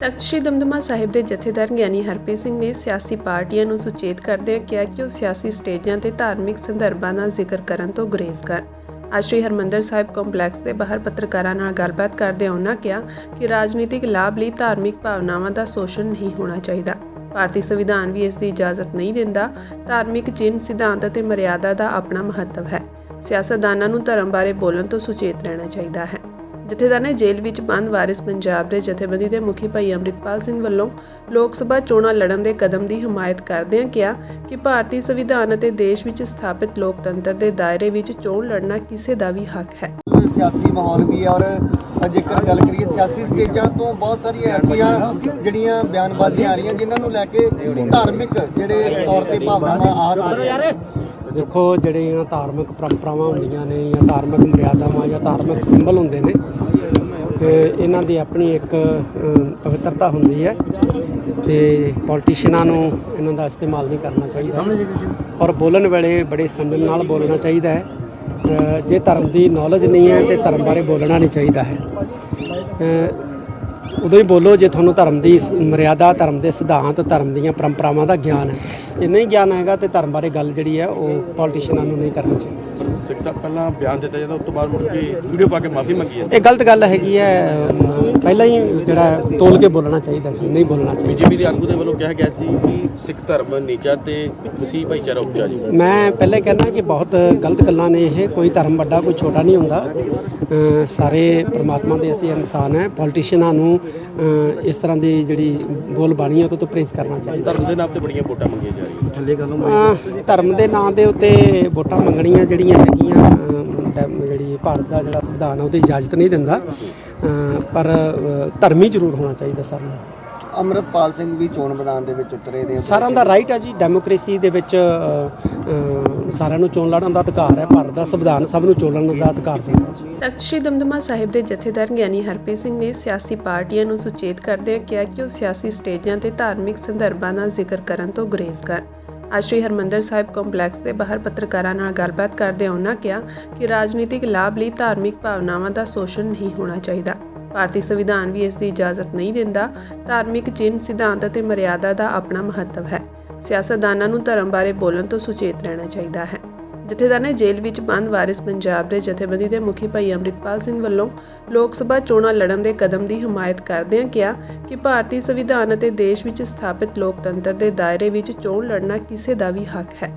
ਤਖਤ ਸ੍ਰੀ ਦਮਦਮਾ ਸਾਹਿਬ ਦੇ ਜਥੇਦਾਰ ਗਿਆਨੀ ਹਰਪ੍ਰੀਤ ਸਿੰਘ ਨੇ ਸਿਆਸੀ ਪਾਰਟੀਆਂ ਨੂੰ ਸੁਚੇਤ ਕਰਦਿਆਂ ਕਿਹਾ ਕਿ ਉਹ ਸਿਆਸੀ ਸਟੇਜਾਂ ਤੇ ਧਾਰਮਿਕ ਸੰਦਰਭਾਂ ਦਾ ਜ਼ਿਕਰ ਕਰਨ ਤੋਂ ਗੁਰੇਜ਼ ਕਰਨ ਅੱਜ ਸ੍ਰੀ ਹਰਮੰਦਰ ਸਾਹਿਬ ਕੰਪਲੈਕਸ ਦੇ ਬਾਹਰ ਪੱਤਰਕਾਰਾਂ ਨਾਲ ਗੱਲਬਾਤ ਕਰਦਿਆਂ ਉਨ੍ਹਾਂ ਕਿਹਾ ਕਿ ਰਾਜਨੀਤਿਕ ਲਾਭ ਲਈ ਧਾਰਮਿਕ ਭਾਵਨਾਵਾਂ ਦਾ ਸ਼ੋਸ਼ਣ ਨਹੀਂ ਹੋਣਾ ਚਾਹੀਦਾ। ਭਾਰਤੀ ਸੰਵਿਧਾਨ ਵੀ ਇਸ ਦੀ ਇਜਾਜ਼ਤ ਨਹੀਂ ਦਿੰਦਾ। ਧਾਰਮਿਕ ਚਿੰਨ੍ਹ, ਸਿਧਾਂਤ ਅਤੇ ਮਰਿਆਦਾ ਦਾ ਆਪਣਾ ਮਹੱਤਵ ਹੈ। ਸਿਆਸਤਦਾਨਾਂ ਨੂੰ ਧਰਮ ਬਾਰੇ ਬੋਲਣ ਤੋਂ ਸੁਚੇਤ ਰਹਿਣਾ ਚਾਹੀਦਾ ਹੈ। ਜਥੇਦਾਰ ਨੇ ਜੇਲ੍ਹ ਵਿੱਚ ਬੰਦ ਵਾਰਿਸ ਪੰਜਾਬ ਦੇ ਜਥੇਬੰਦੀ ਦੇ ਮੁਖੀ ਭਾਈ ਅੰਮ੍ਰਿਤਪਾਲ ਸਿੰਘ ਵੱਲੋਂ ਲੋਕ ਸਭਾ ਚੋਣਾਂ ਲੜਨ ਦੇ ਕਦਮ ਦੀ ਹਮਾਇਤ ਕਰਦਿਆਂ ਕਿਹਾ ਕਿ ਭਾਰਤੀ ਸੰਵਿਧਾਨ ਅਤੇ ਦੇਸ਼ ਵਿੱਚ ਸਥਾਪਿਤ ਲੋਕਤੰਤਰ ਦੇ ਦਾਇਰੇ ਵਿੱਚ ਚੋਣ ਲੜਨਾ ਕਿਸੇ ਦਾ ਵੀ ਹੱਕ ਹੈ। ਸਿਆਸੀ ਮਾਹੌਲ ਵੀ ਔਰ ਜੇਕਰ ਗੱਲ ਕਰੀਏ ਸਿਆਸੀ ਸਟੇਜਾਂ ਤੋਂ ਬਹੁਤ ਸਾਰੀਆਂ ਐਸੀਆਂ ਜਿਹੜੀਆਂ ਬਿਆਨਬਾਜ਼ੀਆਂ ਆ ਰਹੀਆਂ ਜਿਨ੍ਹਾਂ ਨੂੰ ਲੈ ਕੇ ਧਾਰਮਿਕ ਜਿਹੜੇ ਤੌਰ ਤੇ ਭਾਵਨਾਵਾਂ ਆ ਰਹੀਆਂ ਦੇਖੋ ਜਿਹੜੀਆਂ ਧਾਰਮਿਕ ਪਰੰਪਰਾਵਾਂ ਹੁੰਦੀਆਂ ਨੇ ਜਾਂ ਧਾਰਮਿਕ ਮਰਿਆਦਾਵਾਂ ਜਾਂ ਧਾਰਮਿਕ ਸਿੰਬਲ ਹੁੰਦੇ ਨੇ ਤੇ ਇਹਨਾਂ ਦੀ ਆਪਣੀ ਇੱਕ ਪਵਿੱਤਰਤਾ ਹੁੰਦੀ ਹੈ ਤੇ ਪੋਲੀਟੀਸ਼ੀਅਨਾਂ ਨੂੰ ਇਹਨਾਂ ਦਾ ਇਸਤੇਮਾਲ ਨਹੀਂ ਕਰਨਾ ਚਾਹੀਦਾ। ਔਰ ਬੋਲਣ ਵੇਲੇ ਬੜੇ ਸੰਜਮ ਨਾਲ ਬੋਲਣਾ ਚਾਹੀਦਾ ਹੈ। ਜੇ ਧਰਮ ਦੀ ਨੌਲੇਜ ਨਹੀਂ ਹੈ ਤੇ ਧਰਮ ਬਾਰੇ ਬੋਲਣਾ ਨਹੀਂ ਚਾਹੀਦਾ ਹੈ। ਉਦੋਂ ਹੀ ਬੋਲੋ ਜੇ ਤੁਹਾਨੂੰ ਧਰਮ ਦੀ ਮਰਿਆਦਾ ਧਰਮ ਦੇ ਸਿਧਾਂਤ ਧਰਮ ਦੀਆਂ ਪਰੰਪਰਾਵਾਂ ਦਾ ਗਿਆਨ ਹੈ। ਜੇ ਨਹੀਂ ਗਿਆਨ ਹੈਗਾ ਤੇ ਧਰਮ ਬਾਰੇ ਗੱਲ ਜਿਹੜੀ ਹੈ ਉਹ ਪੋਲੀਟੀਸ਼ੀਅਨਾਂ ਨੂੰ ਨਹੀਂ ਕਰਨੀ ਚਾਹੀਦੀ। ਸਿੱਖ ਸਾਹਿਬ ਪਹਿਲਾਂ ਬਿਆਨ ਦਿੱਤਾ ਜਾਂਦਾ ਉਸ ਤੋਂ ਬਾਅਦ ਮੁੜ ਕੇ ਵੀਡੀਓ ਪਾ ਕੇ ਮਾਫੀ ਮੰਗੀ ਹੈ। ਇਹ ਗਲਤ ਗੱਲ ਹੈਗੀ ਹੈ ਪਹਿਲਾਂ ਹੀ ਜਿਹੜਾ ਤੋਲ ਕੇ ਬੋਲਣਾ ਚਾਹੀਦਾ ਸੀ ਨਹੀਂ ਬੋਲਣਾ ਚਾਹੀਦਾ। ਬੀਜੇਪੀ ਦੇ ਆਗੂ ਦੇ ਵੱਲੋਂ ਕਿਹਾ ਗਿਆ ਸੀ ਕਿ ਸਿੱਖ ਧਰਮ ਨੀਚਾ ਤੇ ਮਸੀਹ ਭਾਈਚਾਰਾ ਉੱਚਾ ਜੀ। ਮੈਂ ਪਹਿਲੇ ਕਹਿੰਦਾ ਕਿ ਬਹੁਤ ਗਲਤ ਗੱਲਾਂ ਨੇ ਇਹ ਕੋਈ ਧਰਮ ਵੱਡਾ ਕੋਈ ਛੋਟਾ ਨਹੀਂ ਹੁੰਦਾ। ਸਾਰੇ ਪ੍ਰਮਾਤਮਾ ਦੇ ਅਸੀਂ ਇਨਸਾਨ ਹੈ ਪੋਲੀਟੀਸ਼ੀਅਨਾਂ ਨੂੰ ਇਸ ਤਰ੍ਹਾਂ ਦੀ ਜਿਹੜੀ ਬੋਲ ਬਾਣੀ ਹੈ ਉਹ ਤੋਂ ਪਰਹੇਜ਼ ਕਰਨਾ ਚਾਹੀਦਾ। ਧਰਮ ਦੇ ਨਾਮ ਤੇ ਬੜੀਆਂ ਵੋਟਾਂ ਮੰਗੀਆਂ ਜਾ ਥੱਲੇ ਗੱਲ ਅਹ ਧਰਮ ਦੇ ਨਾਂ ਦੇ ਉੱਤੇ ਵੋਟਾਂ ਮੰਗਣੀਆਂ ਜਿਹੜੀਆਂ ਹੈਗੀਆਂ ਜਿਹੜੀ ਭਾਰਤ ਦਾ ਜਿਹੜਾ ਸੰਵਿਧਾਨ ਆ, ਉਹਦੀ ਇਜਾਜ਼ਤ ਨਹੀਂ ਦਿੰਦਾ। ਪਰ, ਅਹ, ਧਰਮੀ ਜ਼ਰੂਰ ਹੋਣਾ ਚਾਹੀਦਾ ਸਾਰਿਆਂ ਨੂੰ। ਅੰਮ੍ਰਿਤਪਾਲ ਸਿੰਘ ਵੀ ਚੋਣ ਮੈਦਾਨ ਦੇ ਵਿੱਚ ਉਤਰੇ ਨੇ। ਸਾਰਿਆਂ ਦਾ ਰਾਈਟ ਹੈ ਜੀ। ਡੈਮੋਕ੍ਰੇਸੀ ਦੇ ਵਿੱਚ ਸਾਰਿਆਂ ਨੂੰ ਚੋਣ ਲੜਨ ਦਾ ਅਧਿਕਾਰ ਹੈ। ਭਾਰਤ ਦਾ ਸੰਵਿਧਾਨ ਸਭ ਨੂੰ ਚੋਣ ਲੜਨ ਦਾ ਅਧਿਕਾਰ ਦਿੰਦਾ ਜੀ। ਤਖਤ ਸ੍ਰੀ ਦਮਦਮਾ ਸਾਹਿਬ ਦੇ ਜਥੇਦਾਰ ਗਿਆਨੀ ਹਰਪ੍ਰੀਤ ਸਿੰਘ ਨੇ ਸਿਆਸੀ ਪਾਰਟੀਆਂ ਨੂੰ ਸੁਚੇਤ ਕਰਦਿਆਂ ਕਿਹਾ ਕਿ ਉਹ ਸਿਆਸੀ ਸਟੇਜਾਂ ਤੇ ਧਾਰਮਿਕ ਸੰਦਰਭਾਂ ਦਾ ਜ਼ਿਕਰ ਕਰਨ ਤੋਂ ਗੁਰੇਜ਼ ਕਰਨ ਅੱਜ ਸ੍ਰੀ ਹਰਮੰਦਰ ਸਾਹਿਬ ਕੰਪਲੈਕਸ ਦੇ ਬਾਹਰ ਪੱਤਰਕਾਰਾਂ ਨਾਲ ਗੱਲਬਾਤ ਕਰਦਿਆਂ ਉਹਨਾਂ ਕਿਹਾ ਕਿ ਰਾਜਨੀਤਿਕ ਲਾਭ ਲਈ ਧਾਰਮਿਕ ਭਾਵਨਾਵਾਂ ਦਾ ਸ਼ੋਸ਼ਣ ਨਹੀਂ ਹੋਣਾ ਚਾਹੀਦਾ। ਭਾਰਤੀ ਸੰਵਿਧਾਨ ਵੀ ਇਸ ਦੀ ਇਜਾਜ਼ਤ ਨਹੀਂ ਦਿੰਦਾ। ਧਾਰਮਿਕ ਚਿੰਨ੍ਹ, ਸਿਧਾਂਤ ਅਤੇ ਮਰਿਆਦਾ ਦਾ ਆਪਣਾ ਮਹੱਤਵ ਹੈ। ਸਿਆਸਤਦਾਨਾਂ ਨੂੰ ਧਰਮ ਬਾਰੇ ਬੋਲਣ ਤੋਂ ਸੁਚੇਤ ਰਹਿਣਾ ਚਾਹੀਦਾ ਹੈ। ਜਥੇਦਾਰ ਨੇ ਜੇਲ੍ਹ ਵਿੱਚ ਬੰਦ ਵਾਰਿਸ ਪੰਜਾਬ ਦੇ ਜਥੇਬੰਦੀ ਦੇ ਮੁਖੀ ਭਾਈ ਅੰਮ੍ਰਿਤਪਾਲ ਸਿੰਘ ਵੱਲੋਂ ਲੋਕ ਸਭਾ ਚੋਣਾਂ ਲੜਨ ਦੇ ਕਦਮ ਦੀ ਹਮਾਇਤ ਕਰਦਿਆਂ ਕਿਹਾ ਕਿ ਭਾਰਤੀ ਸੰਵਿਧਾਨ ਅਤੇ ਦੇਸ਼ ਵਿੱਚ ਸਥਾਪਿਤ ਲੋਕਤੰਤਰ ਦੇ ਦਾਇਰੇ ਵਿੱਚ ਚੋਣ ਲੜਨਾ ਕਿਸੇ ਦਾ ਵੀ ਹੱਕ ਹੈ।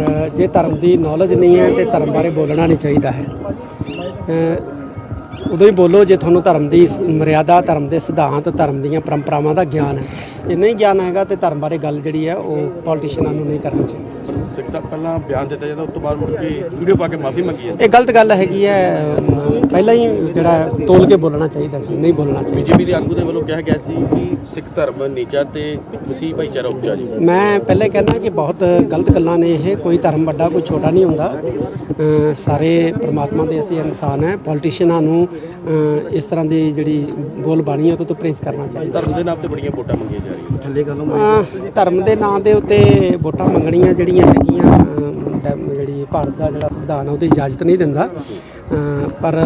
ਅ, ਜੇ ਧਰਮ ਦੀ ਨੌਲੇਜ ਨਹੀਂ ਹੈ ਤੇ ਧਰਮ ਬਾਰੇ ਬੋਲਣਾ ਨਹੀਂ ਚਾਹੀਦਾ ਹੈ। ਉਦੋਂ ਹੀ ਬੋਲੋ ਜੇ ਤੁਹਾਨੂੰ ਧਰਮ ਦੀ ਮਰਿਆਦਾ ਧਰਮ ਦੇ ਸਿਧਾਂਤ ਧਰਮ ਦੀਆਂ ਪਰੰਪਰਾਵਾਂ ਦਾ ਗਿਆਨ ਹੈ। ਜੇ ਨਹੀਂ ਗਿਆਨ ਹੈਗਾ ਤੇ ਧਰਮ ਬਾਰੇ ਗੱਲ ਜਿਹੜੀ ਹੈ ਉਹ ਪੋਲੀਟੀਸ਼ੀਅਨਾਂ ਨੂੰ ਨਹੀਂ ਕਰਨੀ ਚਾਹੀਦੀ। ਸਿੱਖ ਸਾਹਿਬ ਪਹਿਲਾਂ ਬਿਆਨ ਦਿੱਤਾ ਜਾਂਦਾ ਉਸ ਤੋਂ ਬਾਅਦ ਮੁੜ ਕੇ ਵੀਡੀਓ ਪਾ ਕੇ ਮਾਫੀ ਮੰਗੀ ਹੈ। ਇਹ ਗਲਤ ਗੱਲ ਹੈਗੀ ਹੈ ਪਹਿਲਾਂ ਹੀ ਜਿਹੜਾ ਤੋਲ ਕੇ ਬੋਲਣਾ ਚਾਹੀਦਾ ਸੀ ਨਹੀਂ ਬੋਲਣਾ ਚਾਹੀਦਾ। ਬੀਜੇਪੀ ਦੇ ਆਗੂ ਦੇ ਵੱਲੋਂ ਕਿਹਾ ਗਿਆ ਸੀ ਕਿ ਸਿੱਖ ਧਰਮ ਨੀਚਾ ਤੇ ਮਸੀਹ ਭਾਈਚਾਰਾ ਉੱਚਾ ਜੀ। ਮੈਂ ਪਹਿਲੇ ਕਹਿੰਦਾ ਕਿ ਬਹੁਤ ਗਲਤ ਗੱਲਾਂ ਨੇ ਇਹ ਕੋਈ ਧਰਮ ਵੱਡਾ ਕੋਈ ਛੋਟਾ ਨਹੀਂ ਹੁੰਦਾ। ਸਾਰੇ ਪ੍ਰਮਾਤਮਾ ਦੇ ਅਸੀਂ ਇਨਸਾਨ ਹੈ ਪੋਲੀਟੀਸ਼ੀਅਨਾਂ ਨੂੰ ਇਸ ਤਰ੍ਹਾਂ ਦੀ ਜਿਹੜੀ ਬੋਲ ਬਾਣੀ ਹੈ ਉਹ ਤੋਂ ਪਰਹੇਜ਼ ਕਰਨਾ ਚਾਹੀਦਾ। ਧਰਮ ਦੇ ਨਾਮ ਤੇ ਬੜੀਆਂ ਵੋਟਾਂ ਮੰਗੀਆਂ ਜਾ ਰਹੀਆਂ ਥੱਲੇ ਗੱਲ ਅਹ ਧਰਮ ਦੇ ਨਾਂ ਦੇ ਉੱਤੇ ਵੋਟਾਂ ਮੰਗਣੀਆਂ ਜਿਹੜੀਆਂ ਹੈਗੀਆਂ ਜਿਹੜੀ ਭਾਰਤ ਦਾ ਜਿਹੜਾ ਸੰਵਿਧਾਨ ਆ ਉਹਦੀ ਇਜਾਜ਼ਤ ਨਹੀਂ ਦਿੰਦਾ। ਪਰ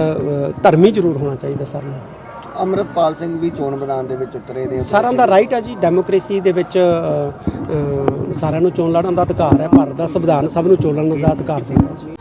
ਧਰਮੀ ਜ਼ਰੂਰ ਹੋਣਾ ਚਾਹੀਦਾ ਸਾਰਿਆਂ ਨੂੰ। ਅੰਮ੍ਰਿਤਪਾਲ ਸਿੰਘ ਵੀ ਚੋਣ ਮੈਦਾਨ ਦੇ ਵਿੱਚ ਉਤਰੇ ਨੇ। ਸਾਰਿਆਂ ਦਾ ਰਾਈਟ ਹੈ ਜੀ। ਡੈਮੋਕ੍ਰੇਸੀ ਦੇ ਵਿੱਚ ਸਾਰਿਆਂ ਨੂੰ ਚੋਣ ਲੜਨ ਦਾ ਅਧਿਕਾਰ ਹੈ। ਭਾਰਤ ਦਾ ਸੰਵਿਧਾਨ ਸਭ ਨੂੰ ਚੋਣ ਲੜਨ ਦਾ ਅਧਿਕਾਰ ਦਿੰਦਾ